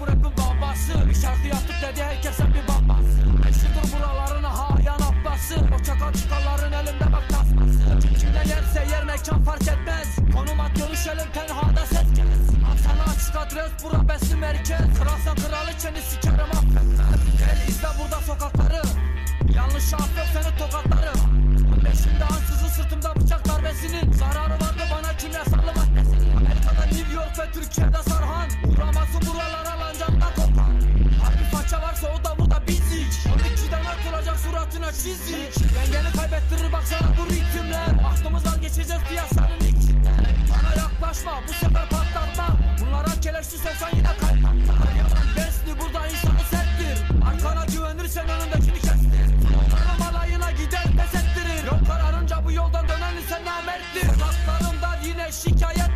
bu babası Bir şarkı yaptık dedi herkese bir babası Eşidir buralarına hayan ablası. O çakal çıkanların elinde bak tasması. Kimden yerse yer mekan fark etmez. Konum at görüşelim tenhada ses kes sana açık adres bura besin merkez. Kralsan kraliçeni sikerim affetmez Gel izle burada sokakları. Yanlış affet seni tokatlarım Beşimde ansızın sırtımda bıçak darbesinin Zararı vardı bana kimyasallı maddesinin? Amerika'da New York ve Türkiye'de fırtına çizdik Dengeni kaybettirir baksana bu ritimler. Aklımızdan geçeceğiz piyasanın içinde Bana yaklaşma bu sefer patlatma. Bunlara keleşli soksan yine kaybettir Yalan besli burada insanı settir Arkana güvenirsen önündekini kestir. Onlara malayına gider pes ettirir. Yok kararınca bu yoldan dönen insan namerttir. Uzaklarımdan yine şikayet